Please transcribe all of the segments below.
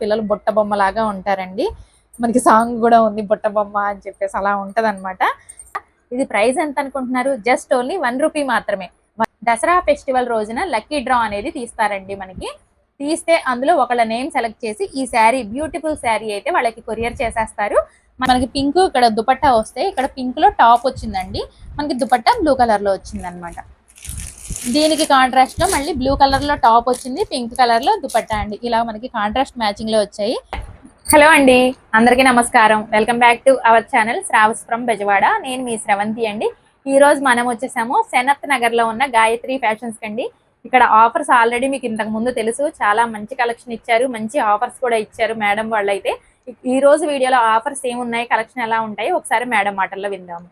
పిల్లలు బుట్ట బొమ్మ లాగా ఉంటారండి. మనకి సాంగ్ కూడా ఉంది బుట్ట బొమ్మ అని చెప్పేసి అలా ఉంటది ఇది ప్రైస్ ఎంత అనుకుంటున్నారు? జస్ట్ ఓన్లీ వన్ రూపీ మాత్రమే. దసరా ఫెస్టివల్ రోజున లక్కీ డ్రా అనేది తీస్తారండి మనకి. తీస్తే అందులో ఒకళ్ళ నేమ్ సెలెక్ట్ చేసి ఈ శారీ బ్యూటిఫుల్ శారీ అయితే వాళ్ళకి కొరియర్ చేసేస్తారు. మనకి పింక్ ఇక్కడ దుపట్టా వస్తే ఇక్కడ పింక్లో టాప్ వచ్చిందండి. మనకి దుపట్టా బ్లూ కలర్లో వచ్చింది అనమాట దీనికి కాంట్రాస్ట్లో మళ్ళీ బ్లూ కలర్లో టాప్ వచ్చింది పింక్ కలర్లో దుపట్టా అండి. ఇలా మనకి కాంట్రాస్ట్ మ్యాచింగ్లో వచ్చాయి. హలో అండి అందరికీ నమస్కారం. Welcome back to our channel Shravas from Bezawada నేను మీ శ్రవంతి అండి. ఈ రోజు మనం వచ్చేసాము సెనత్ నగర్లో ఉన్న గాయత్రి ఫ్యాషన్స్ కండి. ఇక్కడ ఆఫర్స్ ఆల్రెడీ మీకు ఇంతకు ముందు తెలుసు. చాలా మంచి కలెక్షన్ ఇచ్చారు. మంచి ఆఫర్స్ కూడా ఇచ్చారు మేడం వాళ్ళు అయితే ఈ రోజు వీడియోలో ఆఫర్స్ ఏమున్నాయి? కలెక్షన్ ఎలా ఉంటాయి? ఒకసారి మేడం మాటల్లో విందాము.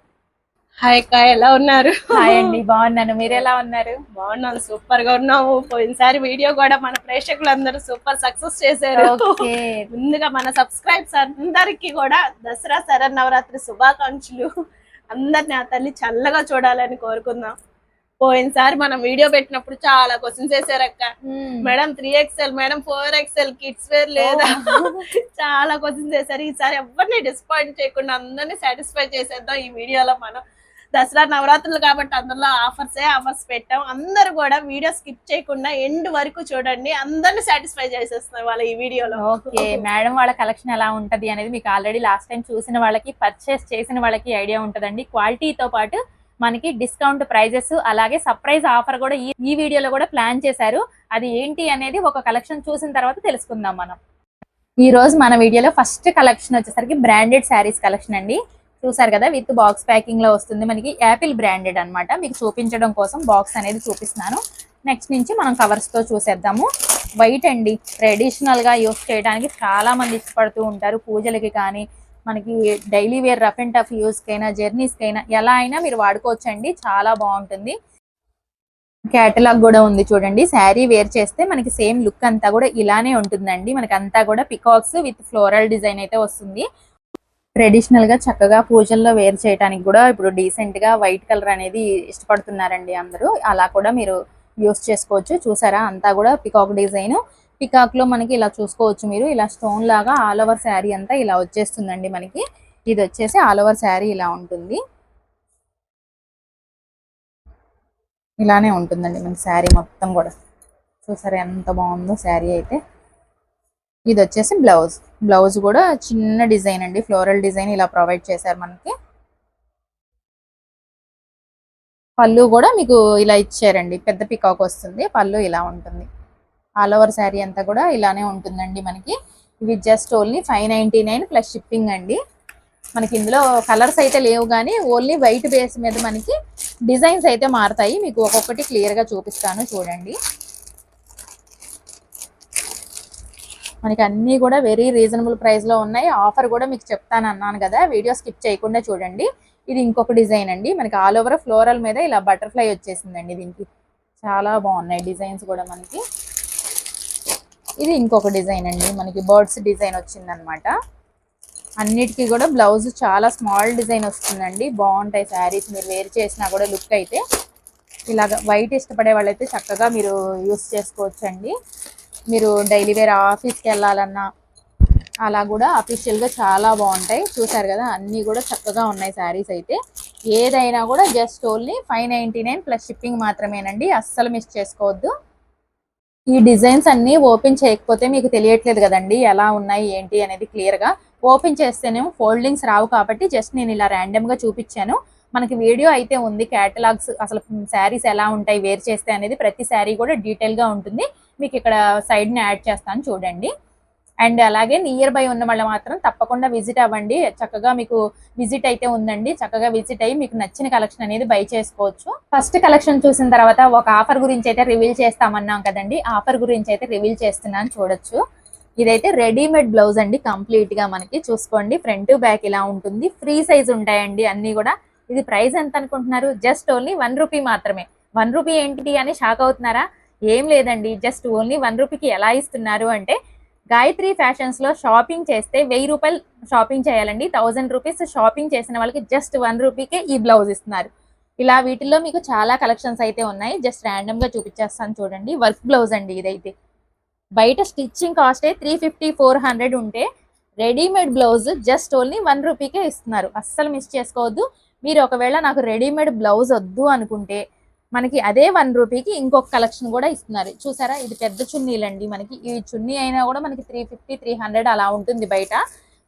హాయ్ అక్క ఎలా ఉన్నారు? హాయ్ అండి బాగున్నాను. మీరు ఎలా ఉన్నారు? బాగున్నాను సూపర్గా ఉన్నాము. పోయినసారి వీడియో కూడా మన ప్రేక్షకులందరూ సూపర్ సక్సెస్ చేశారు. ముందుగా మన సబ్స్క్రైబ్స్ అందరికి కూడా దసరా శరణ్ నవరాత్రి శుభాకాంక్షలు. అందరిని ఆ తల్లి చల్లగా చూడాలని కోరుకుందాం. పోయినసారి మనం వీడియో పెట్టినప్పుడు చాలా questions వేసారక్క madam three XL madam four XL kids wear లేదా? చాలా క్వశ్చన్స్ వేసారు ఈసారి ఎవరిని డిసప్పాయింట్ చేయకుండా అందరినీ సాటిస్ఫై చేసేద్దాం ఈ వీడియోలో మనం. దసరా నవరాత్రులు కాబట్టి అందులో ఆఫర్సే ఆఫర్స్ పెట్టాం. అందరూ కూడా వీడియో స్కిప్ చేయకుండా ఎండ్ వరకు చూడండి. అందరిని సాటిస్ఫై చేసేస్తున్నాయి వాళ్ళ ఈ వీడియోలో. ఓకే మేడం వాళ్ళ కలెక్షన్ ఎలా ఉంటది అనేది మీకు ఆల్రెడీ లాస్ట్ టైం చూసిన వాళ్ళకి పర్చేస్ చేసిన వాళ్ళకి ఐడియా ఉంటదండి. క్వాలిటీతో పాటు మనకి డిస్కౌంట్ ప్రైజెస్ అలాగే సర్ప్రైజ్ ఆఫర్ కూడా ఈ ఈ వీడియోలో కూడా ప్లాన్ చేశారు. అది ఏంటి అనేది ఒక కలెక్షన్ చూసిన తర్వాత తెలుసుకుందాం మనం. ఈ రోజు మన వీడియోలో ఫస్ట్ కలెక్షన్ వచ్చేసరికి బ్రాండెడ్ శారీస్ కలెక్షన్ అండి. చూసారు కదా విత్ బాక్స్ ప్యాకింగ్లో వస్తుంది మనకి యాపిల్ బ్రాండెడ్ అన్నమాట. మీకు చూపించడం కోసం బాక్స్ అనేది చూపిస్తున్నాను. నెక్స్ట్ నుంచి మనం కవర్స్తో చూసేద్దాము. వైట్ అండి. ట్రెడిషనల్గా యూస్ చేయడానికి చాలా మంది ఇష్టపడుతూ ఉంటారు పూజలకి కానీ మనకి daily wear rough and tough use కైనా జర్నీస్ కైనా ఎలా అయినా మీరు వాడుకోవచ్చు అండి చాలా బాగుంటుంది. క్యాటలాగ్ కూడా ఉంది చూడండి. శారీ వేర్ చేస్తే మనకి సేమ్ లుక్ అంతా కూడా ఇలానే ఉంటుందండి. మనకి అంతా కూడా పికాక్స్ విత్ ఫ్లోరల్ డిజైన్ అయితే వస్తుంది. ట్రెడిషనల్గా చక్కగా పూజల్లో వేర్ చేయడానికి కూడా ఇప్పుడు డీసెంట్గా వైట్ కలర్ అనేది ఇష్టపడుతున్నారండి అందరూ. అలా కూడా మీరు యూస్ చేసుకోవచ్చు. చూసారా? అంతా కూడా పికాక్ డిజైన్ పికాక్లో మనకి ఇలా చూసుకోవచ్చు మీరు. ఇలా స్టోన్ లాగా ఆల్ ఓవర్ శారీ అంతా ఇలా వచ్చేస్తుందండి మనకి. ఇది వచ్చేసి ఆల్ ఓవర్ శారీ ఇలా ఉంటుంది. ఇలానే ఉంటుందండి మనకి శారీ మొత్తం కూడా. చూసారా ఎంత బాగుందో శారీ అయితే. ఇది వచ్చేసి బ్లౌజ్ బ్లౌజ్ కూడా చిన్న డిజైన్ అండి ఫ్లోరల్ డిజైన్ ఇలా ప్రొవైడ్ చేశారు మనకి. పళ్ళు కూడా మీకు ఇలా ఇచ్చారండి పెద్ద పికాక్ వస్తుంది పళ్ళు ఇలా ఉంటుంది. ఆల్ ఓవర్ శారీ అంతా కూడా ఇలానే ఉంటుందండి మనకి. ఇవి just only five ninety nine plus shipping అండి. మనకి ఇందులో కలర్స్ అయితే లేవు కానీ ఓన్లీ వైట్ బేస్ మీద మనకి డిజైన్స్ అయితే మారుతాయి. మీకు ఒక్కొక్కటి క్లియర్గా చూపిస్తాను చూడండి. మనకి అన్నీ కూడా వెరీ రీజనబుల్ ప్రైస్లో ఉన్నాయి. ఆఫర్ కూడా మీకు చెప్తాను అన్నాను కదా. వీడియో స్కిప్ చేయకుండా చూడండి. ఇది ఇంకొక డిజైన్ అండి. మనకి ఆల్ ఓవర్ ఫ్లోరల్ మీద ఇలా బటర్ఫ్లై వచ్చేసిందండి దీనికి. చాలా బాగున్నాయి డిజైన్స్ కూడా మనకి. ఇది ఇంకొక డిజైన్ అండి. మనకి బర్డ్స్ డిజైన్ వచ్చిందనమాట అన్నిటికీ కూడా బ్లౌజ్ చాలా స్మాల్ డిజైన్ వస్తుందండి. బాగుంటాయి శారీస్ మీరు వేర్ చేసినా కూడా లుక్ అయితే. ఇలాగ వైట్ ఇష్టపడే వాళ్ళైతే చక్కగా మీరు యూస్ చేసుకోవచ్చు అండి మీరు డైలీ వేర్ ఆఫీస్కి వెళ్ళాలన్నా అలా కూడా అఫీషియల్గా చాలా బాగుంటాయి. చూసారు కదా అన్నీ కూడా చక్కగా ఉన్నాయి శారీస్ అయితే. ఏదైనా కూడా just only five ninety nine plus shipping మాత్రమేనండి. అస్సలు మిస్ చేసుకోవద్దు. ఈ డిజైన్స్ అన్నీ ఓపెన్ చేయకపోతే మీకు తెలియట్లేదు కదండి ఎలా ఉన్నాయి ఏంటి అనేది క్లియర్గా ఓపెన్ చేస్తేనేమో ఫోల్డింగ్స్ రావు కాబట్టి జస్ట్ నేను ఇలా ర్యాండమ్గా చూపించాను. మనకి వీడియో అయితే ఉంది క్యాటలాగ్స్ అసలు శారీస్ ఎలా ఉంటాయి వేర్ చేస్తే అనేది ప్రతి శారీ కూడా డీటెయిల్గా ఉంటుంది. మీకు ఇక్కడ సైడ్ని యాడ్ చేస్తాను చూడండి. అండ్ అలాగే నియర్ బై ఉన్న వాళ్ళు మాత్రం తప్పకుండా విజిట్ అవ్వండి. చక్కగా మీకు విజిట్ అయితే ఉందండి. చక్కగా విజిట్ అయ్యి మీకు నచ్చిన కలెక్షన్ అనేది బై చేసుకోవచ్చు. ఫస్ట్ కలెక్షన్ చూసిన తర్వాత ఒక ఆఫర్ గురించి అయితే రివీల్ చేస్తామన్నాం కదండి. ఆఫర్ గురించి అయితే రివీల్ చేస్తున్నాను చూడొచ్చు. ఇదైతే రెడీమేడ్ బ్లౌజ్ అండి. కంప్లీట్గా మనకి చూసుకోండి. ఫ్రంట్ బ్యాక్ ఇలా ఉంటుంది. ఫ్రీ సైజ్ ఉంటాయండి అన్ని కూడా. ఇది ప్రైస్ ఎంత అనుకుంటున్నారు? జస్ట్ ఓన్లీ వన్ రూపీ మాత్రమే. వన్ రూపీ ఏంటి అని షాక్ అవుతున్నారా? ఏం లేదండి. జస్ట్ ఓన్లీ వన్ రూపీకి ఎలా ఇస్తున్నారు అంటే గాయత్రి ఫ్యాషన్స్లో షాపింగ్ చేస్తే వెయ్యి రూపాయలు షాపింగ్ చేయాలండి. థౌసండ్ రూపీస్ షాపింగ్ చేసిన వాళ్ళకి జస్ట్ వన్ రూపీకే ఈ బ్లౌజ్ ఇస్తున్నారు. ఇలా వీటిల్లో మీకు చాలా కలెక్షన్స్ అయితే ఉన్నాయి. జస్ట్ ర్యాండమ్గా చూపించేస్తాను చూడండి. వర్క్ బ్లౌజ్ అండి ఇదైతే. బయట stitching cost three fifty four hundred ఉంటే readymade blouse just only one రూపీకే ఇస్తున్నారు. అస్సలు మిస్ చేసుకోవద్దు. మీరు ఒకవేళ నాకు రెడీమేడ్ బ్లౌజ్ వద్దు అనుకుంటే మనకి అదే వన్ రూపీకి ఇంకొక కలెక్షన్ కూడా ఇస్తున్నారు. చూసారా? ఇది పెద్ద చున్నీలండి మనకి. ఈ చున్నీ అయినా కూడా మనకి త్రీ ఫిఫ్టీ త్రీ హండ్రెడ్ అలా ఉంటుంది బయట.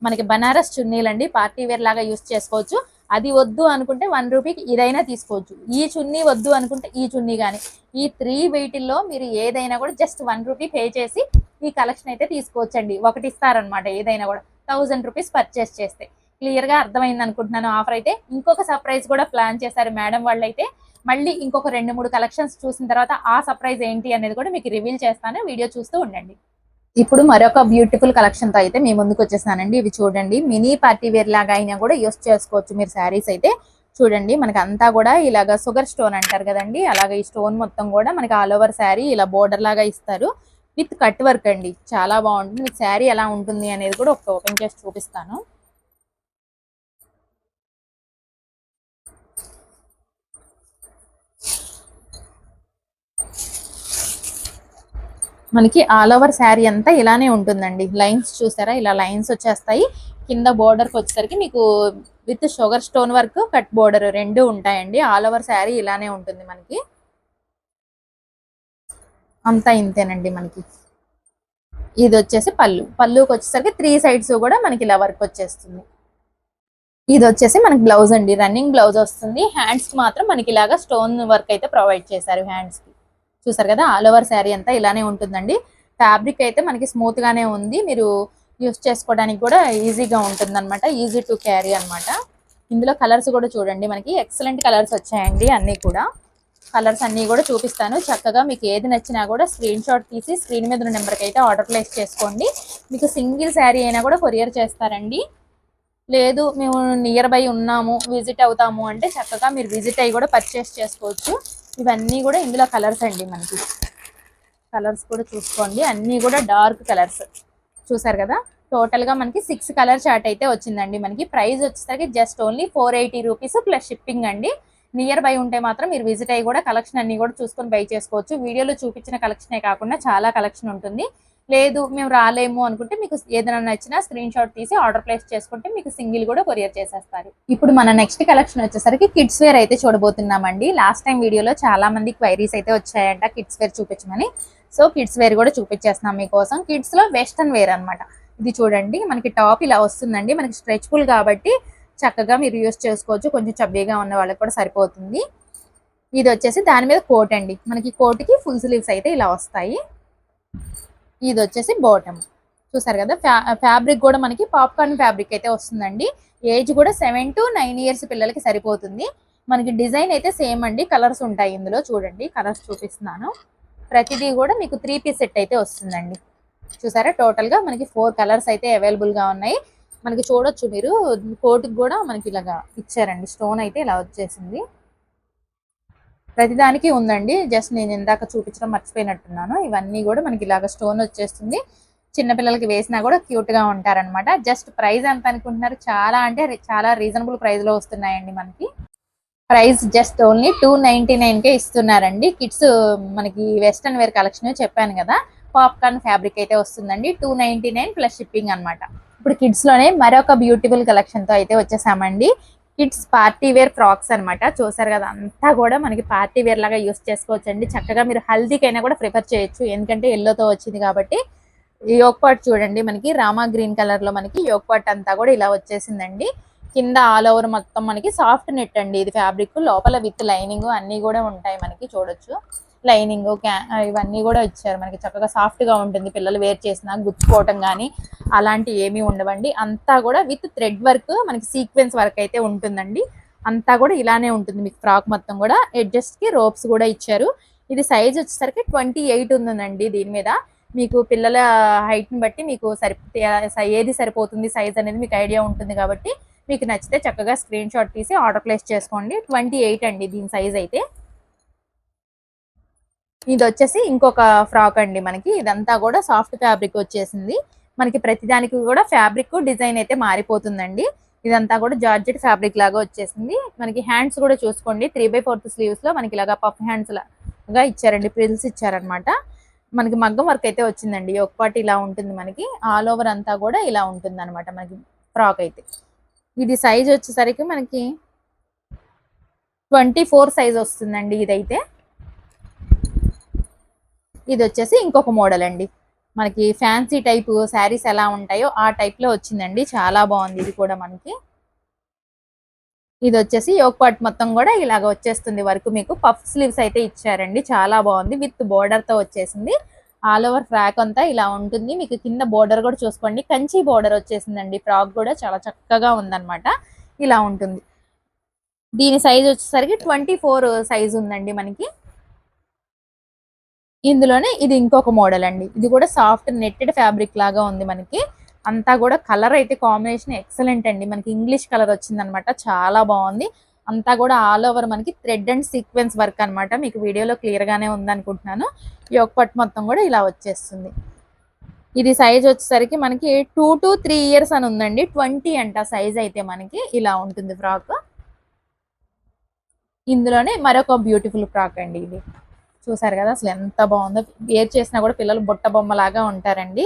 మనకి బనారస్ చున్నీలండి. పార్టీ వేర్ లాగా యూస్ చేసుకోవచ్చు. అది వద్దు అనుకుంటే వన్ రూపీకి ఇదైనా తీసుకోవచ్చు. ఈ చున్నీ వద్దు అనుకుంటే ఈ చున్నీ కానీ ఈ త్రీ వెయిట్లో మీరు ఏదైనా కూడా జస్ట్ వన్ రూపీ పే చేసి ఈ కలెక్షన్ అయితే తీసుకోవచ్చండి. ఒకటి ఇస్తారనమాట ఏదైనా కూడా. థౌజండ్ రూపీస్ పర్చేస్ చేస్తే. క్లియర్గా అర్థమైంది అనుకుంటున్నాను ఆఫర్ అయితే. ఇంకొక సర్ప్రైజ్ కూడా ప్లాన్ చేశారు మేడం వాళ్ళు అయితే మళ్ళీ ఇంకొక రెండు మూడు కలెక్షన్స్ చూసిన తర్వాత ఆ సర్ప్రైజ్ ఏంటి అనేది కూడా మీకు రివీల్ చేస్తాను. వీడియో చూస్తూ ఉండండి. ఇప్పుడు మరొక బ్యూటిఫుల్ కలెక్షన్తో అయితే మీ ముందుకు వచ్చేసానండి ఇవి చూడండి. మినీ పార్టీ వేర్ లాగా అయినా కూడా యూస్ చేసుకోవచ్చు మీరు శారీస్ అయితే. చూడండి. మనకి అంతా కూడా ఇలాగ షుగర్ స్టోన్ అంటారు కదండి. అలాగే ఈ స్టోన్ మొత్తం కూడా మనకి ఆల్ ఓవర్ శారీ ఇలా బోర్డర్ లాగా ఇస్తారు. విత్ కట్ వర్క్ అండి. చాలా బాగుంటుంది. మీకు శారీ ఎలా ఉంటుంది అనేది కూడా ఒక ఓపెన్ చేసి చూపిస్తాను. మనకి ఆల్ ఓవర్ శారీ అంతా ఇలానే ఉంటుందండి. లైన్స్ చూసారా? ఇలా లైన్స్ వచ్చేస్తాయి. కింద బోర్డర్కి వచ్చేసరికి మీకు with sugar stone work cut border రెండు ఉంటాయండి. ఆల్ ఓవర్ శారీ ఇలానే ఉంటుంది మనకి. అంతా ఇంతేనండి మనకి. ఇది వచ్చేసి పళ్ళు. పళ్ళుకి వచ్చేసరికి త్రీ సైడ్స్ కూడా మనకి ఇలా వర్క్ వచ్చేస్తుంది. ఇది వచ్చేసి మనకి బ్లౌజ్ అండి. రన్నింగ్ బ్లౌజ్ వస్తుంది. హ్యాండ్స్కి మాత్రం మనకి ఇలాగా స్టోన్ వర్క్ అయితే ప్రొవైడ్ చేశారు హ్యాండ్స్కి. చూసారు కదా ఆల్ ఓవర్ శారీ అంతా ఇలానే ఉంటుందండి. ఫ్యాబ్రిక్ అయితే మనకి స్మూత్ గానే ఉంది. మీరు యూస్ చేసుకోవడానికి కూడా ఈజీగా ఉంటుంది అనమాట ఈజీ టు క్యారీ అనమాట ఇందులో కలర్స్ కూడా చూడండి. మనకి ఎక్సలెంట్ కలర్స్ వచ్చాయండి అన్నీ కూడా. కలర్స్ అన్నీ కూడా చూపిస్తాను. చక్కగా మీకు ఏది నచ్చినా కూడా స్క్రీన్ షాట్ తీసి స్క్రీన్ మీద ఉన్న నెంబర్కి అయితే ఆర్డర్ ప్లేస్ చేసుకోండి. మీకు సింగిల్ శారీ అయినా కూడా కొరియర్ చేస్తారండి. లేదు మేము నియర్ బై ఉన్నాము విజిట్ అవుతాము అంటే చక్కగా మీరు విజిట్ అయ్యి కూడా పర్చేస్ చేసుకోవచ్చు. ఇవన్నీ కూడా ఇందులో కలర్స్ అండి మనకి. కలర్స్ కూడా చూసుకోండి. అన్నీ కూడా డార్క్ కలర్స్. చూసారు కదా? టోటల్గా మనకి సిక్స్ కలర్ చార్ట్ అయితే వచ్చిందండి మనకి. ప్రైస్ వచ్చేసరికి just only four eighty rupees plus shipping అండి. నియర్ బై ఉంటే మాత్రం మీరు విజిట్ అయ్యి కూడా కలెక్షన్ అన్ని కూడా చూసుకొని బై చేసుకోవచ్చు. వీడియోలో చూపించిన కలెక్షనే కాకుండా చాలా కలెక్షన్ ఉంటుంది. లేదు మేము రాలేము అనుకుంటే మీకు ఏదైనా నచ్చినా స్క్రీన్ షాట్ తీసి ఆర్డర్ ప్లేస్ చేసుకుంటే మీకు సింగిల్ కూడా కొరియర్ చేసేస్తారు. ఇప్పుడు మన నెక్స్ట్ కలెక్షన్ వచ్చేసరికి కిడ్స్ వేర్ అయితే చూడబోతున్నామండి. లాస్ట్ టైం వీడియోలో చాలా మంది క్వైరీస్ అయితే వచ్చాయంట కిడ్స్ వేర్ చూపించమని. సో కిడ్స్ వేర్ కూడా చూపించేస్తున్నాం మీకోసం. కిడ్స్లో వెస్టర్న్ వేర్ అన్నమాట. ఇది చూడండి మనకి టాప్ ఇలా వస్తుందండి. మనకి స్ట్రెచ్ఫుల్ కాబట్టి చక్కగా మీరు యూస్ చేసుకోవచ్చు. కొంచెం చబ్బీగా ఉన్న వాళ్ళకి కూడా సరిపోతుంది. ఇది వచ్చేసి దాని మీద కోట్ అండి. మనకి కోట్కి ఫుల్ స్లీవ్స్ అయితే ఇలా వస్తాయి. ఇది వచ్చేసి బాటమ్ చూసారు కదా ఫ్యా ఫ్యాబ్రిక్ కూడా మనకి పాప్కార్న్ ఫ్యాబ్రిక్ అయితే వస్తుందండి. ఏజ్ కూడా సెవెన్ టు నైన్ ఇయర్స్ పిల్లలకి సరిపోతుంది. మనకి డిజైన్ అయితే సేమ్ అండి. కలర్స్ ఉంటాయి ఇందులో చూడండి. కలర్స్ చూపిస్తున్నాను. ప్రతిదీ కూడా మీకు త్రీ పీస్ సెట్ అయితే వస్తుందండి. చూసారా టోటల్గా మనకి ఫోర్ కలర్స్ అయితే అవైలబుల్గా ఉన్నాయి. మనకి చూడొచ్చు మీరు. కోటుకు కూడా మనకి ఇలాగా ఇచ్చారండి. స్టోన్ అయితే ఇలా వచ్చేసింది. ప్రతిదానికి ఉందండి. జస్ట్ నేను ఇందాక చూపించడం మర్చిపోయినట్టున్నాను. ఇవన్నీ కూడా మనకి ఇలాగ స్టోన్ వచ్చేస్తుంది. చిన్నపిల్లలకి వేసినా కూడా క్యూట్గా ఉంటారన్నమాట. జస్ట్ ప్రైస్ ఎంత అనుకుంటున్నారు? చాలా అంటే చాలా రీజనబుల్ ప్రైస్లో వస్తున్నాయండి మనకి. Price just only two ninety nine కే ఇస్తున్నారండి. కిడ్స్ మనకి వెస్ట్రన్ వేర్ కలెక్షన్ చెప్పాను కదా. పాప్కార్న్ ఫ్యాబ్రిక్ అయితే వస్తుందండి. Two ninety nine plus shipping అన్నమాట. ఇప్పుడు కిడ్స్లోనే మరొక బ్యూటిఫుల్ కలెక్షన్తో అయితే వచ్చేసామండి. కిడ్స్ పార్టీ వేర్ ఫ్రాక్స్ అన్నమాట. చూసారు కదా అంతా కూడా మనకి పార్టీ వేర్ లాగా యూస్ చేసుకోవచ్చు అండి చక్కగా మీరు హల్దీకైనా కూడా ప్రిఫర్ చేయొచ్చు. ఎందుకంటే ఎల్లోతో వచ్చింది కాబట్టి. యోగ్ పాట్ చూడండి మనకి రామా గ్రీన్ కలర్లో మనకి యోగ్ పాట్ అంతా కూడా ఇలా వచ్చేసిందండి. కింద ఆల్ ఓవర్ మొత్తం మనకి సాఫ్ట్ నెట్ అండి. ఇది ఫ్యాబ్రిక్ లోపల విత్ లైనింగ్ అన్ని కూడా ఉంటాయి మనకి చూడొచ్చు. లైనింగ్ ఇవన్నీ కూడా ఇచ్చారు. మనకి చక్కగా సాఫ్ట్గా ఉంటుంది. పిల్లలు వేర్ చేసినా గుచ్చుకోవటం కానీ అలాంటివి ఏమీ ఉండవండి. అంతా కూడా విత్ థ్రెడ్ వర్క్ మనకి సీక్వెన్స్ వర్క్ అయితే ఉంటుందండి. అంతా కూడా ఇలానే ఉంటుంది మీకు ఫ్రాక్ మొత్తం కూడా. ఎడ్జస్ట్కి కి రోప్స్ కూడా ఇచ్చారు. ఇది సైజ్ వచ్చేసరికి ట్వంటీ ఎయిట్ ఉందండి దీని మీద. మీకు పిల్లల హైట్ని బట్టి మీకు సరి ఏది సరిపోతుంది సైజ్ అనేది మీకు ఐడియా ఉంటుంది కాబట్టి మీకు నచ్చితే చక్కగా స్క్రీన్ షాట్ తీసి ఆర్డర్ ప్లేస్ చేసుకోండి. ట్వంటీ ఎయిట్ అండి దీని సైజ్ అయితే. ఇది వచ్చేసి ఇంకొక ఫ్రాక్ అండి మనకి. ఇదంతా కూడా సాఫ్ట్ ఫ్యాబ్రిక్ వచ్చేసింది. మనకి ప్రతిదానికి కూడా ఫ్యాబ్రిక్ డిజైన్ అయితే మారిపోతుందండి. ఇదంతా కూడా జార్జెట్ ఫ్యాబ్రిక్ లాగా వచ్చేసింది. మనకి హ్యాండ్స్ కూడా చూసుకోండి. త్రీ బై ఫోర్త్ స్లీవ్స్లో మనకి ఇలాగా పఫ్ హ్యాండ్స్ లాగా ఇచ్చారండి. ప్రిల్స్ ఇచ్చారనమాట మనకి మగ్గం వర్క్ అయితే వచ్చిందండి. ఒక ఇలా ఉంటుంది మనకి. ఆల్ ఓవర్ అంతా కూడా ఇలా ఉంటుంది అనమాట మనకి ఫ్రాక్ అయితే. ఇది సైజ్ వచ్చేసరికి మనకి ట్వంటీ ఫోర్ సైజ్ వస్తుందండి ఇదైతే. ఇది వచ్చేసి ఇంకొక మోడల్ అండి. మనకి ఫ్యాన్సీ టైపు శారీస్ ఎలా ఉంటాయో ఆ టైప్లో వచ్చిందండి. చాలా బాగుంది ఇది కూడా మనకి. ఇది వచ్చేసి యోగ్ పాట్ మొత్తం కూడా ఇలాగ వచ్చేస్తుంది వరకు మీకు. పఫ్ స్లీవ్స్ అయితే ఇచ్చారండి. చాలా బాగుంది. విత్ బోర్డర్తో వచ్చేసింది. ఆల్ ఓవర్ ఫ్రాక్ అంతా ఇలా ఉంటుంది. మీకు కింద బోర్డర్ కూడా చూసుకోండి. కంచి బోర్డర్ వచ్చేసిందండి. ఫ్రాక్ కూడా చాలా చక్కగా ఉందన్నమాట. ఇలా ఉంటుంది. దీని సైజ్ వచ్చేసరికి ట్వంటీ ఫోర్ సైజ్ ఉందండి మనకి. ఇందులోనే ఇది ఇంకొక మోడల్ అండి. ఇది కూడా సాఫ్ట్ నెట్టెడ్ ఫ్యాబ్రిక్ లాగా ఉంది మనకి. అంతా కూడా కలర్ అయితే కాంబినేషన్ ఎక్సలెంట్ అండి. మనకి ఇంగ్లీష్ కలర్ వచ్చిందనమాట. చాలా బాగుంది. అంతా కూడా ఆల్ ఓవర్ మనకి థ్రెడ్ అండ్ సీక్వెన్స్ వర్క్ అన్నమాట. మీకు వీడియోలో క్లియర్ ఉందనుకుంటున్నాను. అనుకుంటున్నాను ఈ ఒక పట్టు మొత్తం కూడా ఇలా వచ్చేస్తుంది. ఇది సైజ్ వచ్చేసరికి మనకి టూ టు త్రీ ఇయర్స్ అని ఉందండి. ట్వంటీ అంట సైజ్ అయితే మనకి ఇలా ఉంటుంది ఫ్రాక్ ఇందులోనే మరొక బ్యూటిఫుల్ ఫ్రాక్ అండి ఇది. చూసారు కదా అసలు ఎంత బాగుందో. వేర్ చేసినా కూడా పిల్లలు బుట్ట బొమ్మ లాగా ఉంటారండి.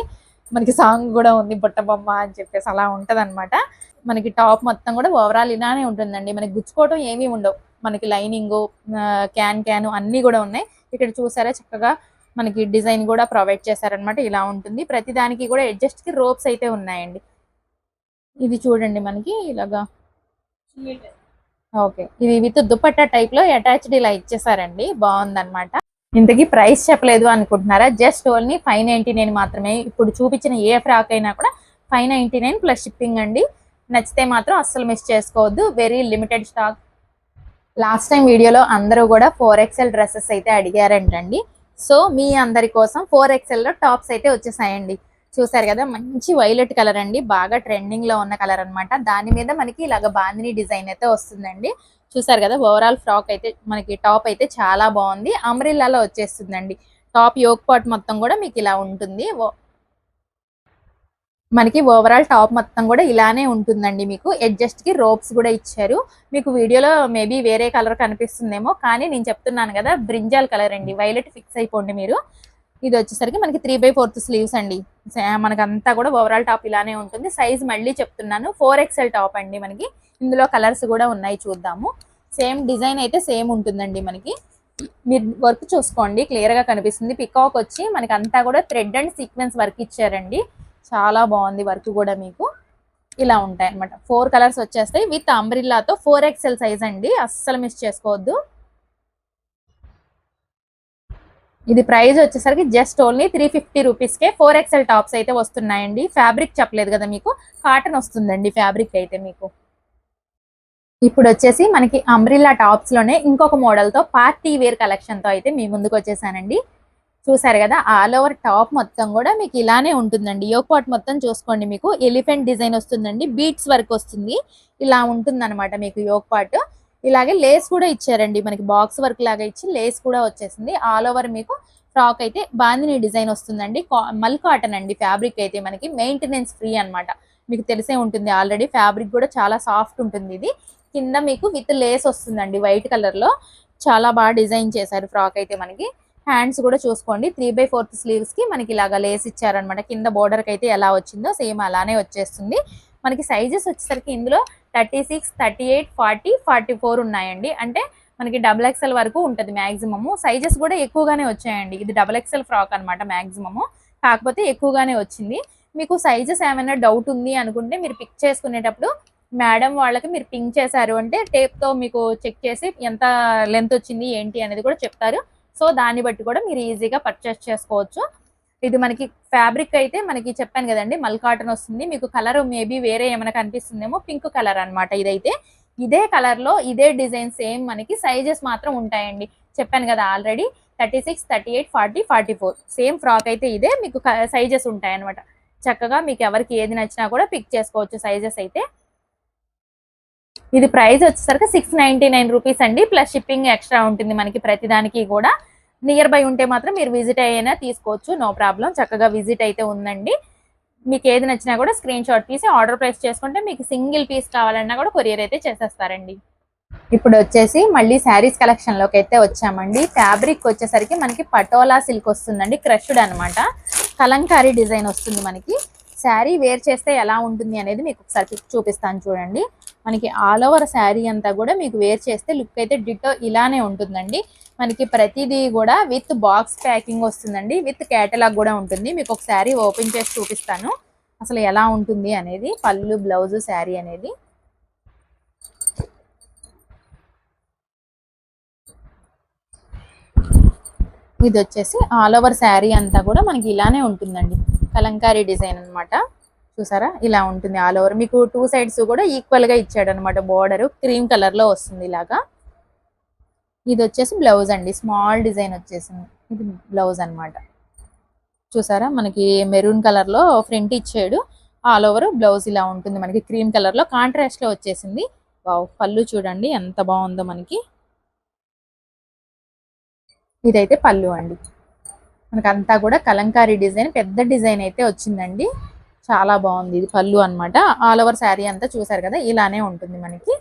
మనకి సాంగ్ కూడా ఉంది బుట్ట బొమ్మ అని చెప్పేసి అలా ఉంటది మనకి టాప్ మొత్తం కూడా ఓవరాల్ ఇలానే ఉంటుందండి. మనకి గుచ్చుకోవడం ఏమీ ఉండవు. మనకి లైనింగ్ క్యాన్ క్యాన్ అన్ని కూడా ఉన్నాయి. ఇక్కడ చూసారా చక్కగా మనకి డిజైన్ కూడా ప్రొవైడ్ చేశారనమాట ఇలా ఉంటుంది. ప్రతి దానికి కూడా అడ్జస్ట్కి రోప్స్ అయితే ఉన్నాయండి. ఇది చూడండి మనకి ఇలాగా. ఓకే. ఇది విత్ దుపట్టా టైప్లో అటాచ్డ్ ఇలా ఇచ్చేసారండి. బాగుందన్నమాట. ఇంతకీ ప్రైస్ చెప్పలేదు అనుకుంటున్నారా? Just only five ninety nine మాత్రమే. ఇప్పుడు చూపించిన ఏ ఫ్రాక్ అయినా కూడా five ninety nine plus shipping అండి. నచ్చితే మాత్రం అస్సలు మిస్ చేసుకోవద్దు. Very limited stock. Last time వీడియోలో అందరూ కూడా ఫోర్ ఎక్స్ఎల్ డ్రెస్సెస్ అయితే అడిగారంటండి. సో మీ అందరి కోసం ఫోర్ ఎక్స్ఎల్లో టాప్స్ అయితే వచ్చేసాయండి. చూసారు కదా మంచి వైలెట్ కలర్ అండి. బాగా ట్రెండింగ్లో ఉన్న కలర్ అన్నమాట. దాని మీద మనకి ఇలాగ బాందిని డిజైన్ అయితే వస్తుందండి. చూసారు కదా ఓవరాల్ ఫ్రాక్ అయితే మనకి టాప్ అయితే చాలా బాగుంది. అమ్రిల్లాలో వచ్చేస్తుందండి. టాప్ యోక్ పాట్ మొత్తం కూడా మీకు ఇలా ఉంటుంది. ఓ- మనకి ఓవరాల్ టాప్ మొత్తం కూడా ఇలానే ఉంటుందండి మీకు. అడ్జస్ట్కి రోప్స్ కూడా ఇచ్చారు. మీకు వీడియోలో మేబీ వేరే కలర్ కనిపిస్తుందేమో కానీ నేను చెప్తున్నాను కదా బ్రింజాల్ కలర్ అండి. వైలెట్ ఫిక్స్ అయిపోండి మీరు. ఇది వచ్చేసరికి మనకి త్రీ బై ఫోర్త్ స్లీవ్స్ అండి. మనకంతా కూడా ఓవరాల్ టాప్ ఇలానే ఉంటుంది. సైజ్ మళ్ళీ చెప్తున్నాను. ఫోర్ ఎక్స్ఎల్ టాప్ అండి మనకి. ఇందులో కలర్స్ కూడా ఉన్నాయి చూద్దాము. సేమ్ డిజైన్ అయితే సేమ్ ఉంటుందండి మనకి. మీరు వర్క్ చూసుకోండి. క్లియర్గా కనిపిస్తుంది. పికాక్ వచ్చి మనకి అంతా కూడా థ్రెడ్ అండ్ సీక్వెన్స్ వర్క్ ఇచ్చారండి. చాలా బాగుంది వర్క్ కూడా మీకు. ఇలా ఉంటాయి అన్నమాట ఫోర్ కలర్స్ వచ్చేస్తాయి విత్ అంబ్రిల్లాతో ఫోర్ ఎక్స్ఎల్ సైజ్ అండి. అస్సలు మిస్ చేసుకోవద్దు. ఇది ప్రైస్ వచ్చేసరికి జస్ట్ ఓన్లీ త్రీ ఫిఫ్టీ రూపీస్కే. ఫోర్ ఎక్స్ఎల్ టాప్స్ అయితే వస్తున్నాయండి. ఫ్యాబ్రిక్ చెప్పలేదు కదా మీకు? కాటన్ వస్తుందండి ఫ్యాబ్రిక్ అయితే మీకు. ఇప్పుడు వచ్చేసి మనకి అంబ్రిల్లా టాప్స్లోనే ఇంకొక మోడల్తో పార్టీ వేర్ కలెక్షన్తో అయితే మీ ముందుకు వచ్చేసానండి. చూసారు కదా ఆల్ ఓవర్ టాప్ మొత్తం కూడా మీకు ఇలానే ఉంటుందండి. యోక్ మొత్తం చూసుకోండి మీకు. ఎలిఫెంట్ డిజైన్ వస్తుందండి. బీట్స్ వర్క్ వస్తుంది. ఇలా ఉంటుంది అనమాట మీకు యోక్ పార్ట్ ఇలాగే లేస్ కూడా ఇచ్చారండి. మనకి బాక్స్ వర్క్ లాగా ఇచ్చి లేస్ కూడా వచ్చేసింది. ఆల్ ఓవర్ మీకు ఫ్రాక్ అయితే బాందిని డిజైన్ వస్తుందండి. కా- మల్ కాటన్ అండి ఫ్యాబ్రిక్ అయితే మనకి. మెయింటెనెన్స్ ఫ్రీ అన్నమాట. మీకు తెలిసే ఉంటుంది ఆల్రెడీ ఫ్యాబ్రిక్ కూడా చాలా సాఫ్ట్ ఉంటుంది ఇది. కింద మీకు విత్ లేస్ వస్తుందండి వైట్ కలర్లో చాలా బాగా డిజైన్ చేశారు ఫ్రాక్ అయితే మనకి. హ్యాండ్స్ కూడా చూసుకోండి. త్రీ బై ఫోర్త్ స్లీవ్స్కి మనకి ఇలాగా లేస్ ఇచ్చారనమాట కింద బోర్డర్కి అయితే ఎలా వచ్చిందో సేమ్ అలానే వచ్చేస్తుంది. మనకి సైజెస్ వచ్చేసరికి ఇందులో thirty six thirty eight forty forty four ఉన్నాయండి. అంటే మనకి డబుల్ ఎక్స్ఎల్ వరకు ఉంటుంది మ్యాక్సిమము సైజెస్ కూడా ఎక్కువగానే వచ్చాయండి. ఇది డబుల్ ఎక్స్ఎల్ ఫ్రాక్ అనమాట మ్యాక్సిమము కాకపోతే ఎక్కువగానే వచ్చింది. మీకు సైజెస్ ఏమైనా డౌట్ ఉంది అనుకుంటే మీరు పిక్ చేసుకునేటప్పుడు మేడం వాళ్ళకి మీరు పింక్ చేశారు అంటే టేప్తో మీకు చెక్ చేసి ఎంత లెంత్ వచ్చింది ఏంటి అనేది కూడా చెప్తారు. సో దాన్ని బట్టి కూడా మీరు ఈజీగా పర్చేస్ చేసుకోవచ్చు. ఇది మనకి ఫ్యాబ్రిక్ అయితే మనకి చెప్పాను కదండి మల్ కాటన్ వస్తుంది. మీకు కలర్ మేబీ వేరే ఏమైనా కనిపిస్తుందేమో పింక్ కలర్ అన్నమాట ఇదైతే. ఇదే కలర్లో ఇదే డిజైన్ సేమ్ మనకి సైజెస్ మాత్రం ఉంటాయండి. చెప్పాను కదా already thirty six thirty eight forty forty four same frock అయితే ఇదే మీకు సైజెస్ ఉంటాయన్నమాట. చక్కగా మీకు ఎవరికి ఏది నచ్చినా కూడా పిక్ చేసుకోవచ్చు సైజెస్ అయితే. ఇది ప్రైస్ వచ్చేసరికి సిక్స్ నైన్టీ నైన్ రూపీస్ అండి ప్లస్ షిప్పింగ్ ఎక్స్ట్రా ఉంటుంది మనకి ప్రతిదానికి కూడా. నియర్ బై ఉంటే మాత్రం మీరు విజిట్ అయినా తీసుకోవచ్చు. నో ప్రాబ్లం చక్కగా విజిట్ అయితే ఉందండి. మీకు ఏది నచ్చినా కూడా స్క్రీన్ షాట్ తీసి ఆర్డర్ ప్లేస్ చేసుకుంటే మీకు సింగిల్ పీస్ కావాలన్నా కూడా కొరియర్ అయితే చేసేస్తారండి. ఇప్పుడు వచ్చేసి మళ్ళీ శారీస్ కలెక్షన్లోకి అయితే వచ్చామండి. ఫ్యాబ్రిక్ వచ్చేసరికి మనకి పటోలా సిల్క్ వస్తుందండి. క్రష్డ్ అనమాట కలంకారీ డిజైన్ వస్తుంది మనకి. శారీ వేర్ చేస్తే ఎలా ఉంటుంది అనేది మీకు ఒకసారి చూపిస్తాను చూడండి. మనకి ఆల్ ఓవర్ శారీ అంతా కూడా మీకు వేర్ చేస్తే లుక్ అయితే డిటో ఇలానే ఉంటుందండి. మనకి ప్రతిదీ కూడా విత్ బాక్స్ ప్యాకింగ్ వస్తుందండి. విత్ కేటలాగ్ కూడా ఉంటుంది. మీకు ఒక శారీ ఓపెన్ చేసి చూపిస్తాను. అసలు ఎలా ఉంటుంది అనేది పళ్ళు బ్లౌజ్ శారీ అనేది. ఇది వచ్చేసి ఆల్ ఓవర్ శారీ అంతా కూడా మనకి ఇలానే ఉంటుందండి. కలంకారీ డిజైన్ అన్నమాట. చూసారా? ఇలా ఉంటుంది ఆల్ ఓవర్ మీకు టూ సైడ్స్ కూడా ఈక్వల్గా ఇచ్చాడు అనమాట బోర్డర్ క్రీమ్ కలర్లో వస్తుంది ఇలాగా. ఇది వచ్చేసి బ్లౌజ్ అండి. స్మాల్ డిజైన్ వచ్చేసింది. ఇది బ్లౌజ్ అన్నమాట. చూసారా? మనకి మెరూన్ కలర్లో ఫ్రంట్ ఇచ్చాడు. ఆల్ ఓవర్ బ్లౌజ్ ఇలా ఉంటుంది మనకి క్రీమ్ కలర్లో. కాంట్రాస్ట్లో వచ్చేసింది. వావ్ పళ్ళు చూడండి ఎంత బాగుందో మనకి. ఇదైతే పళ్ళు అండి. మనకి అంతా కూడా కలంకారీ డిజైన్ పెద్ద డిజైన్ అయితే వచ్చిందండి. చాలా బాగుంది. ఇది పళ్ళు అన్నమాట. ఆల్ ఓవర్ శారీ అంతా చూసారు కదా ఇలానే ఉంటుంది మనకి.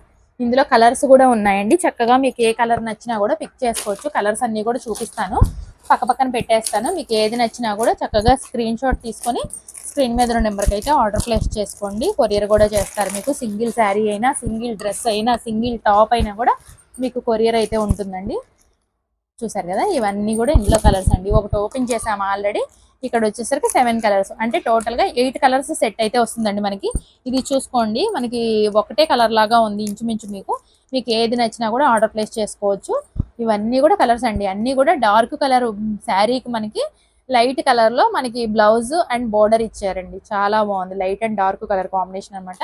ఇందులో కలర్స్ కూడా ఉన్నాయండి. చక్కగా మీకు ఏ కలర్ నచ్చినా కూడా పిక్ చేసుకోవచ్చు. కలర్స్ అన్నీ కూడా చూపిస్తాను. పక్క పక్కన పెట్టేస్తాను. మీకు ఏది నచ్చినా కూడా చక్కగా స్క్రీన్ షాట్ తీసుకొని స్క్రీన్ మీద ఉన్న నెంబర్కి అయితే ఆర్డర్ ప్లేస్ చేసుకోండి. కొరియర్ కూడా చేస్తారు మీకు. సింగిల్ శారీ అయినా సింగిల్ డ్రెస్ అయినా సింగిల్ టాప్ అయినా కూడా మీకు కొరియర్ అయితే ఉంటుందండి. చూసారు కదా ఇవన్నీ కూడా ఇందులో కలర్స్ అండి. ఒకటి ఓపెన్ చేసాము ఆల్రెడీ ఇక్కడ వచ్చేసరికి సెవెన్ కలర్స్. అంటే టోటల్గా ఎయిట్ కలర్స్ సెట్ అయితే వస్తుందండి మనకి. ఇది చూసుకోండి. మనకి ఒకటే కలర్ లాగా ఉంది ఇంచుమించు మీకు. మీకు ఏది నచ్చినా కూడా ఆర్డర్ ప్లేస్ చేసుకోవచ్చు. ఇవన్నీ కూడా కలర్స్ అండి. అన్నీ కూడా డార్క్ కలర్ శారీకి మనకి లైట్ కలర్లో మనకి బ్లౌజ్ అండ్ బోర్డర్ ఇచ్చారండి. చాలా బాగుంది. Light and dark colour combination అన్నమాట.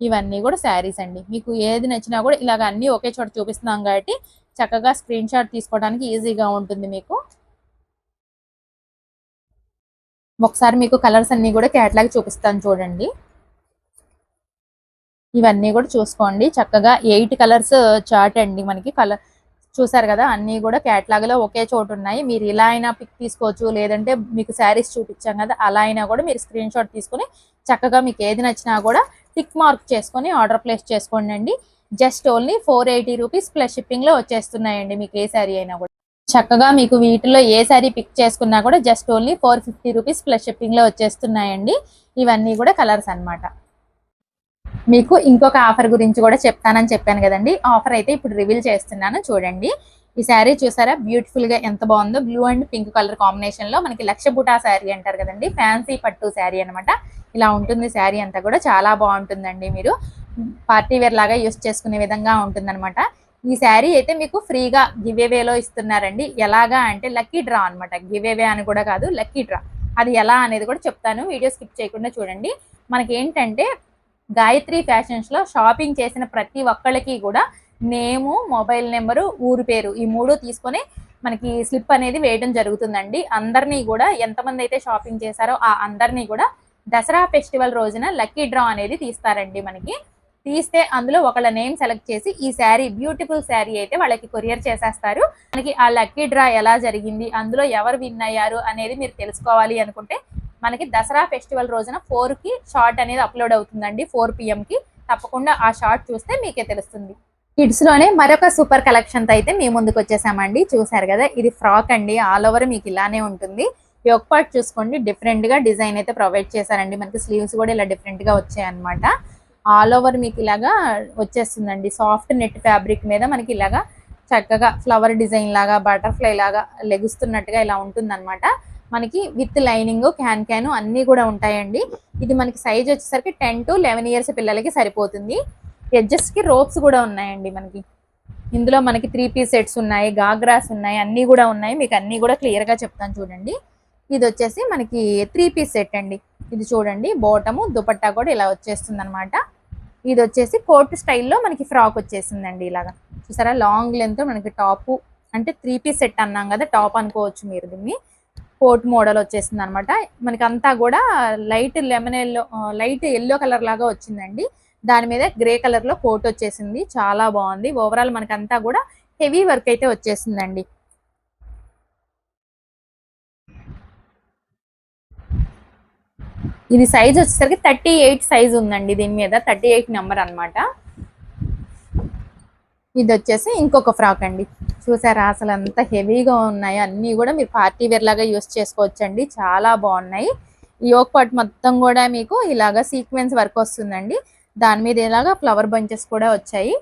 ఇవన్నీ కూడా శారీస్ అండి. మీకు ఏది నచ్చినా కూడా ఇలాగ అన్ని ఒకే చోట చూపిస్తున్నాం కాబట్టి చక్కగా స్క్రీన్ షాట్ తీసుకోవడానికి ఈజీగా ఉంటుంది మీకు. ఒకసారి మీకు కలర్స్ అన్ని కూడా క్యాట్లాగ్ చూపిస్తాను చూడండి. ఇవన్నీ కూడా చూసుకోండి. చక్కగా ఎయిట్ కలర్స్ చార్ట్ అండి మనకి. కలర్ చూసారు కదా అన్నీ కూడా క్యాట్లాగ్లో ఒకే చోటు ఉన్నాయి. మీరు ఇలా అయినా పిక్ తీసుకోవచ్చు లేదంటే మీకు శారీస్ చూపించాం కదా అలా అయినా కూడా మీరు స్క్రీన్ షాట్ తీసుకొని చక్కగా మీకు ఏది నచ్చినా కూడా టిక్ మార్క్ చేసుకొని ఆర్డర్ ప్లేస్ చేసుకోండి just only four eighty rupees plus షిప్పింగ్లో వచ్చేస్తున్నాయండి మీకు ఏ శారీ అయినా కూడా. చక్కగా మీకు వీటిలో ఏ శారీ పిక్ చేసుకున్నా కూడా just only four fifty rupees plus షిప్పింగ్లో వచ్చేస్తున్నాయండి. ఇవన్నీ కూడా కలర్స్ అన్నమాట. మీకు ఇంకొక ఆఫర్ గురించి కూడా చెప్తానని చెప్పాను కదండి. ఆఫర్ అయితే ఇప్పుడు రివీల్ చేస్తున్నాను చూడండి. ఈ శారీ చూసారా? బ్యూటిఫుల్గా ఎంత బాగుందో. బ్లూ అండ్ పింక్ కలర్ కాంబినేషన్లో మనకి లక్ష బుటా శారీ అంటారు కదండి. ఫ్యాన్సీ పట్టు శారీ అన్నమాట. ఇలా ఉంటుంది శారీ అంతా కూడా. చాలా బాగుంటుందండి మీరు. పార్టీ వేర్ లాగా యూస్ చేసుకునే విధంగా ఉంటుందన్నమాట. ఈ శారీ అయితే మీకు ఫ్రీగా గివ్ ఇస్తున్నారండి. ఎలాగా అంటే లక్కీ డ్రా అనమాట గివ్ అని కూడా కాదు లక్కీ డ్రా. అది ఎలా అనేది కూడా చెప్తాను. వీడియో స్కిప్ చేయకుండా చూడండి. మనకి ఏంటంటే గాయత్రి ఫ్యాషన్స్లో షాపింగ్ చేసిన ప్రతి ఒక్కళ్ళకి కూడా నేము మొబైల్ నెంబరు ఊరు పేరు ఈ మూడు తీసుకొని మనకి స్లిప్ అనేది వేయడం జరుగుతుందండి. అందరినీ కూడా ఎంతమంది అయితే షాపింగ్ చేశారో ఆ అందరినీ కూడా దసరా ఫెస్టివల్ రోజున లక్కీ డ్రా అనేది తీస్తారండి మనకి. తీస్తే అందులో ఒకళ్ళ నేమ్ సెలెక్ట్ చేసి ఈ శారీ బ్యూటిఫుల్ శారీ అయితే వాళ్ళకి కొరియర్ చేసేస్తారు. మనకి ఆ లక్కీ డ్రా ఎలా జరిగింది అందులో ఎవరు విన్ అయ్యారు అనేది మీరు తెలుసుకోవాలి అనుకుంటే మనకి దసరా ఫెస్టివల్ రోజున ఫోర్కి షార్ట్ అనేది అప్లోడ్ అవుతుందండి ఫోర్ పిఎం కి. తప్పకుండా ఆ షార్ట్ చూస్తే మీకే తెలుస్తుంది. కిడ్స్లోనే మరొక సూపర్ కలెక్షన్తో అయితే మీ ముందుకు వచ్చేసామండి. చూసారు కదా ఇది ఫ్రాక్ అండి ఆల్ ఓవర్ మీకు ఇలానే ఉంటుంది. ఈ ఒక పార్ట్ చూసుకోండి డిఫరెంట్గా డిజైన్ అయితే ప్రొవైడ్ చేశారండి. మనకి స్లీవ్స్ కూడా ఇలా డిఫరెంట్గా వచ్చాయి ఆల్ ఓవర్ మీకు ఇలాగా వచ్చేస్తుందండి. సాఫ్ట్ నెట్ ఫ్యాబ్రిక్ మీద మనకి ఇలాగా చక్కగా ఫ్లవర్ డిజైన్ లాగా బటర్ఫ్లై లాగా లెగుస్తున్నట్టుగా ఇలా ఉంటుందన్నమాట. మనకి విత్ లైనింగ్ క్యాన్ క్యాన్ అన్నీ కూడా ఉంటాయండి. ఇది మనకి సైజ్ వచ్చేసరికి టెన్ టు లెవెన్ ఇయర్స్ పిల్లలకి సరిపోతుంది. ఎడ్జెస్కి రోప్స్ కూడా ఉన్నాయండి మనకి. ఇందులో మనకి త్రీ పీస్ సెట్స్ ఉన్నాయి గాగ్రాస్ ఉన్నాయి అన్నీ కూడా ఉన్నాయి. మీకు అన్నీ కూడా క్లియర్గా చెప్తాను చూడండి. ఇది వచ్చేసి మనకి త్రీ పీస్ సెట్ అండి. ఇది చూడండి బోటము దుపట్టా కూడా ఇలా వచ్చేస్తుంది అనమాట ఇది వచ్చేసి కోట్ స్టైల్లో మనకి ఫ్రాక్ వచ్చేసిందండి ఇలాగా. చూసారా? లాంగ్ లెంత్ మనకి టాప్ అంటే త్రీ పీస్ సెట్ అన్నాం కదా టాప్ అనుకోవచ్చు మీరు దీన్ని. కోట్ మోడల్ వచ్చేసింది అనమాట మనకి అంతా కూడా light lemon yellow light yellow colour లాగా వచ్చిందండి. దాని మీద గ్రే కలర్లో కోట్ వచ్చేసింది. చాలా బాగుంది. ఓవరాల్ మనకి అంతా కూడా హెవీ వర్క్ అయితే వచ్చేసిందండి. ఇది సైజ్ వచ్చేసరికి థర్టీ ఎయిట్ సైజ్ ఉందండి దీని మీద థర్టీ ఎయిట్ నెంబర్ అన్నమాట. ఇది వచ్చేసి ఇంకొక ఫ్రాక్ అండి. చూసారా అసలు అంత హెవీగా ఉన్నాయి. అన్నీ కూడా మీరు పార్టీ వేర్ లాగా యూస్ చేసుకోవచ్చండి. చాలా బాగున్నాయి. ఈ యోక్ పార్ట్ మొత్తం కూడా మీకు ఇలాగా సీక్వెన్స్ వర్క్ వస్తుందండి. దాని మీద ఇలాగా ఫ్లవర్ బంచెస్ కూడా వచ్చాయి.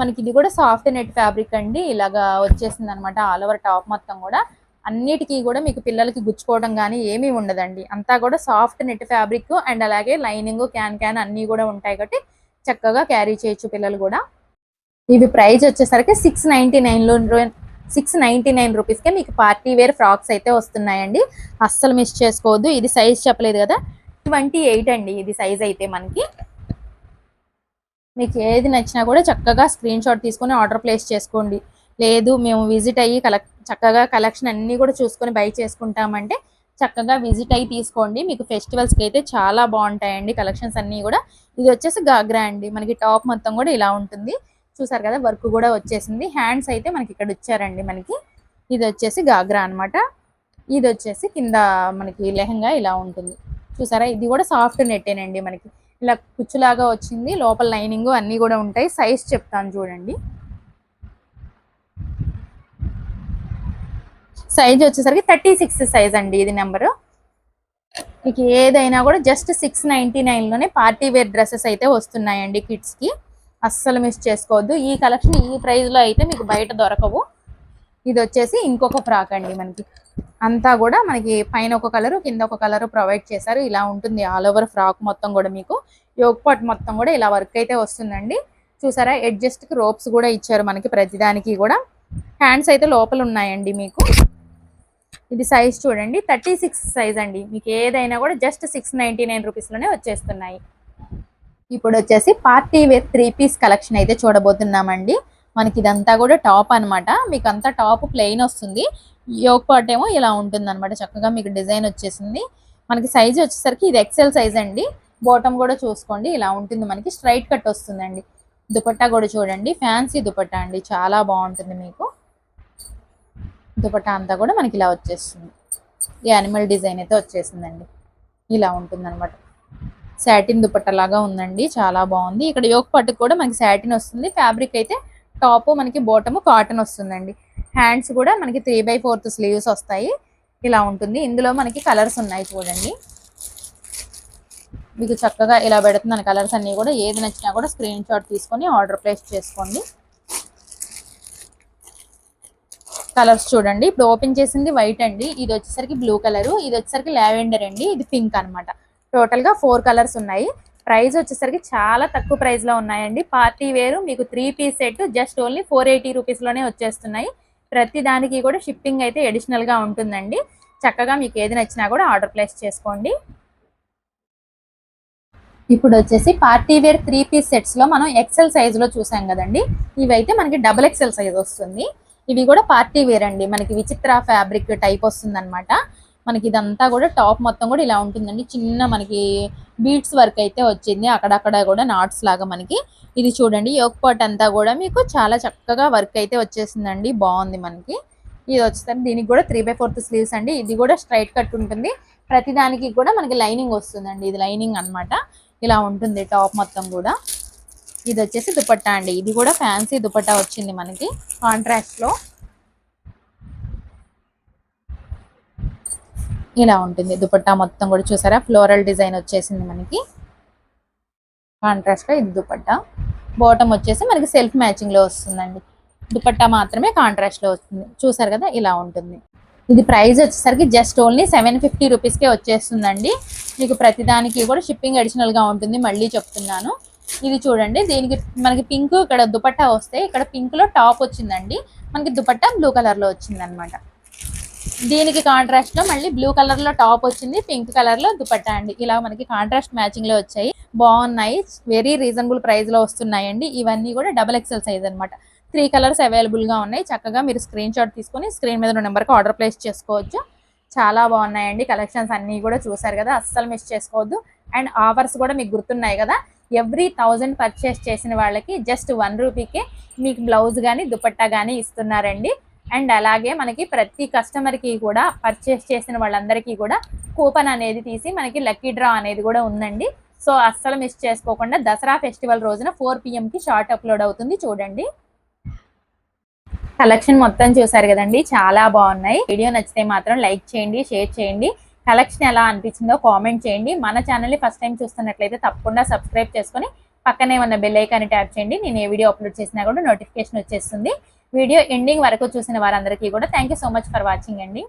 మనకి ఇది కూడా సాఫ్ట్ నెట్ ఫ్యాబ్రిక్ అండి. ఇలాగా వచ్చేసింది అనమాట ఆల్ ఓవర్ టాప్ మొత్తం కూడా. అన్నిటికీ కూడా మీకు పిల్లలకి గుచ్చుకోవడం కానీ ఏమీ ఉండదండి. అంతా కూడా సాఫ్ట్ నెట్ ఫ్యాబ్రిక్ అండ్ అలాగే లైనింగ్ క్యాన్ క్యాన్ అన్నీ కూడా ఉంటాయి కాబట్టి చక్కగా క్యారీ చేయొచ్చు పిల్లలు కూడా. ఇవి ప్రైజ్ వచ్చేసరికి సిక్స్ నైన్టీ నైన్లో సిక్స్ నైన్టీ నైన్ రూపీస్కే మీకు పార్టీ వేర్ ఫ్రాక్స్ అయితే వస్తున్నాయండి. అస్సలు మిస్ చేసుకోవద్దు. ఇది సైజ్ చెప్పలేదు కదా. ట్వంటీ ఎయిట్ అండి ఇది సైజ్ అయితే మనకి. మీకు ఏది నచ్చినా కూడా చక్కగా స్క్రీన్ షాట్ తీసుకొని ఆర్డర్ ప్లేస్ చేసుకోండి. లేదు మేము విజిట్ అయ్యి కలెక్ చక్కగా కలెక్షన్ అన్నీ కూడా చూసుకొని బై చేసుకుంటామంటే చక్కగా విజిట్ అయ్యి తీసుకోండి. మీకు ఫెస్టివల్స్కి అయితే చాలా బాగుంటాయండి కలెక్షన్స్ అన్నీ కూడా. ఇది వచ్చేసి గాగ్రా అండి. మనకి టాప్ మొత్తం కూడా ఇలా ఉంటుంది. చూసారు కదా వర్క్ కూడా వచ్చేసింది. హ్యాండ్స్ అయితే మనకి ఇక్కడ ఇచ్చారండి మనకి. ఇది వచ్చేసి గాగ్రా అన్నమాట. ఇది వచ్చేసి కింద మనకి లెహంగా ఇలా ఉంటుంది. చూసారా ఇది కూడా సాఫ్ట్ నెట్టేనండి మనకి. ఇలా కుచ్చులాగా వచ్చింది. లోపల లైనింగ్ అన్నీ కూడా ఉంటాయి. సైజ్ చెప్తాను చూడండి. సైజ్ వచ్చేసరికి థర్టీ సిక్స్ సైజ్ అండి ఇది నెంబరు. మీకు ఏదైనా కూడా జస్ట్ సిక్స్ నైన్టీ లోనే పార్టీ వేర్ డ్రెస్సెస్ అయితే వస్తున్నాయండి కిడ్స్కి అస్సలు మిస్ చేసుకోవద్దు. ఈ కలెక్షన్ ఈ ప్రైస్లో అయితే మీకు బయట దొరకవు. ఇది వచ్చేసి ఇంకొక ఫ్రాక్ అండి మనకి. అంతా కూడా మనకి పైన ఒక కలర్ కింద ఒక కలర్ ప్రొవైడ్ చేశారు. ఇలా ఉంటుంది ఆల్ ఓవర్ ఫ్రాక్ మొత్తం కూడా మీకు. యోగపాట్ మొత్తం కూడా ఇలా వర్క్ అయితే వస్తుందండి. చూసారా? అడ్జస్ట్కి రోప్స్ కూడా ఇచ్చారు మనకి ప్రతిదానికి కూడా. హ్యాండ్స్ అయితే లోపల ఉన్నాయండి మీకు. ఇది సైజ్ చూడండి. థర్టీ సిక్స్ సైజ్ అండి. మీకు ఏదైనా కూడా జస్ట్ సిక్స్ నైంటీ నైన్ రూపీస్లోనే వచ్చేస్తున్నాయి. ఇప్పుడు వచ్చేసి party wear three piece collection అయితే చూడబోతున్నామండి. మనకి ఇదంతా కూడా టాప్ అన్నమాట. మీకు అంతా టాప్ ప్లెయిన్ వస్తుంది. యోగ్ పార్ట్ ఏమో ఇలా ఉంటుంది అనమాట చక్కగా మీకు డిజైన్ వచ్చేసింది. మనకి సైజ్ వచ్చేసరికి ఇది ఎక్సెల్ సైజ్ అండి. బాటమ్ కూడా చూసుకోండి. ఇలా ఉంటుంది మనకి. స్ట్రైట్ కట్ వస్తుందండి. దుపట్టా కూడా చూడండి. ఫ్యాన్సీ దుపట్టా అండి. చాలా బాగుంటుంది మీకు. దుపట్టా అంతా కూడా మనకి ఇలా వచ్చేస్తుంది. ఈ యానిమల్ డిజైన్ అయితే వచ్చేసిందండి. ఇలా ఉంటుంది అనమాట శాటిన్ దుపట్టా లాగా ఉందండి. చాలా బాగుంది. ఇక్కడ యోక్ పట్టుకు కూడా మనకి శాటిన్ వస్తుంది. ఫ్యాబ్రిక్ అయితే టాప్ మనకి బాటము కాటన్ వస్తుందండి. హ్యాండ్స్ కూడా మనకి త్రీ బై ఫోర్త్ స్లీవ్స్ వస్తాయి. ఇలా ఉంటుంది. ఇందులో మనకి కలర్స్ ఉన్నాయి చూడండి. మీకు చక్కగా ఇలా పెడుతున్నాను. కలర్స్ అన్ని కూడా ఏది నచ్చినా కూడా స్క్రీన్ షాట్ తీసుకొని ఆర్డర్ ప్లేస్ చేసుకోండి. కలర్స్ చూడండి. ఇప్పుడు ఓపెన్ చేసింది వైట్ అండి. ఇది వచ్చేసరికి బ్లూ కలర్ ఇది వచ్చేసరికి లావెండర్ అండి. ఇది పింక్ అన్నమాట. టోటల్గా ఫోర్ కలర్స్ ఉన్నాయి. ప్రైస్ వచ్చేసరికి చాలా తక్కువ ప్రైస్లో ఉన్నాయండి. పార్టీ వేరు మీకు three piece set just only four eighty రూపీస్లోనే వచ్చేస్తున్నాయి. ప్రతి దానికి కూడా షిప్పింగ్ అయితే ఎడిషనల్గా ఉంటుందండి. చక్కగా మీకు ఏది నచ్చినా కూడా ఆర్డర్ ప్లేస్ చేసుకోండి. ఇప్పుడు వచ్చేసి పార్టీ వేర్ త్రీ పీస్ సెట్స్లో మనం ఎక్సెల్ సైజులో చూసాం కదండి. ఇవైతే మనకి డబుల్ ఎక్సెల్ సైజ్ వస్తుంది. ఇవి కూడా పార్టీ వేర్ అండి. మనకి విచిత్ర ఫ్యాబ్రిక్ టైప్ వస్తుంది అనమాట మనకి ఇదంతా కూడా టాప్ మొత్తం కూడా ఇలా ఉంటుందండి. చిన్న మనకి బీట్స్ వర్క్ అయితే వచ్చింది. అక్కడక్కడ కూడా నాట్స్ లాగా మనకి. ఇది చూడండి యోక్ పాట్ అంతా కూడా మీకు చాలా చక్కగా వర్క్ అయితే వచ్చేసిందండి. బాగుంది మనకి. ఇది వచ్చేసరికి దీనికి కూడా త్రీ బై ఫోర్త్ స్లీవ్స్ అండి. ఇది కూడా స్ట్రైట్ కట్ ఉంటుంది. ప్రతి దానికి కూడా మనకి లైనింగ్ వస్తుందండి. ఇది లైనింగ్ అన్నమాట. ఇలా ఉంటుంది టాప్ మొత్తం కూడా. ఇది వచ్చేసి దుపట్టా అండి. ఇది కూడా ఫ్యాన్సీ దుపట్టా వచ్చింది మనకి కాంట్రాక్ట్లో. ఇలా ఉంటుంది దుపట్టా మొత్తం కూడా చూసారా? ఫ్లోరల్ డిజైన్ వచ్చేసింది మనకి. కాంట్రాక్ట్లో ఇది దుపట్టా. బాటమ్ వచ్చేసి మనకి సెల్ఫ్ మ్యాచింగ్లో వస్తుందండి. దుపట్టా మాత్రమే కాంట్రాక్ట్లో వస్తుంది. చూసారు కదా? ఇలా ఉంటుంది. ఇది ప్రైస్ వచ్చేసరికి జస్ట్ ఓన్లీ సెవెన్ ఫిఫ్టీ రూపీస్కే వచ్చేస్తుందండి. మీకు ప్రతిదానికి కూడా షిప్పింగ్ అడిషనల్గా ఉంటుంది. మళ్ళీ చెప్తున్నాను. ఇది చూడండి. దీనికి మనకి పింక్ ఇక్కడ దుపట్టా వస్తే ఇక్కడ పింక్లో టాప్ వచ్చిందండి. మనకి దుపట్టా బ్లూ కలర్లో వచ్చింది దీనికి కాంట్రాస్ట్లో మళ్ళీ బ్లూ కలర్లో టాప్ వచ్చింది. పింక్ కలర్లో దుపట్టా అండి. ఇలా మనకి కాంట్రాస్ట్ మ్యాచింగ్లో వచ్చాయి. బాగున్నాయి. వెరీ రీజనబుల్ ప్రైస్లో వస్తున్నాయండి. ఇవన్నీ కూడా డబల్ ఎక్సెల్ సైజ్ అన్నమాట. త్రీ కలర్స్ అవైలబుల్గా ఉన్నాయి. చక్కగా మీరు స్క్రీన్ షాట్ తీసుకొని స్క్రీన్ మీద ఉన్న నెంబర్కి ఆర్డర్ ప్లేస్ చేసుకోవచ్చు. చాలా బాగున్నాయండి. కలెక్షన్స్ అన్నీ కూడా చూసారు కదా. అస్సలు మిస్ చేసుకోవద్దు. అండ్ ఆఫర్స్ కూడా మీకు గుర్తున్నాయి కదా. ఎవ్రీ థౌజండ్ పర్చేస్ చేసిన వాళ్ళకి జస్ట్ వన్ రూపీకే మీకు బ్లౌజ్ కానీ దుపట్టా కానీ ఇస్తున్నారండి. అండ్ అలాగే మనకి ప్రతి కస్టమర్కి కూడా పర్చేస్ చేసిన వాళ్ళందరికీ కూడా కూపన్ అనేది తీసి మనకి లక్కీ డ్రా అనేది కూడా ఉందండి. సో అస్సలు మిస్ చేసుకోకుండా దసరా ఫెస్టివల్ రోజున ఫోర్ పిఎంకి షార్ట్ అప్లోడ్ అవుతుంది చూడండి. కలెక్షన్ మొత్తం చూసారు కదండి చాలా బాగున్నాయి. వీడియో నచ్చితే మాత్రం లైక్ చేయండి షేర్ చేయండి. కలెక్షన్ ఎలా అనిపించిందో కామెంట్ చేయండి. మన ఛానల్ని ఫస్ట్ టైం చూస్తున్నట్లయితే తప్పకుండా సబ్స్క్రైబ్ చేసుకొని పక్కనే ఉన్న బెల్ ఐకాన్ని ట్యాప్ చేయండి. నేను ఏ వీడియో అప్లోడ్ చేసినా కూడా నోటిఫికేషన్ వచ్చేస్తుంది. వీడియో ఎండింగ్ వరకు చూసిన వారందరికీ కూడా thank so much for watching అండి.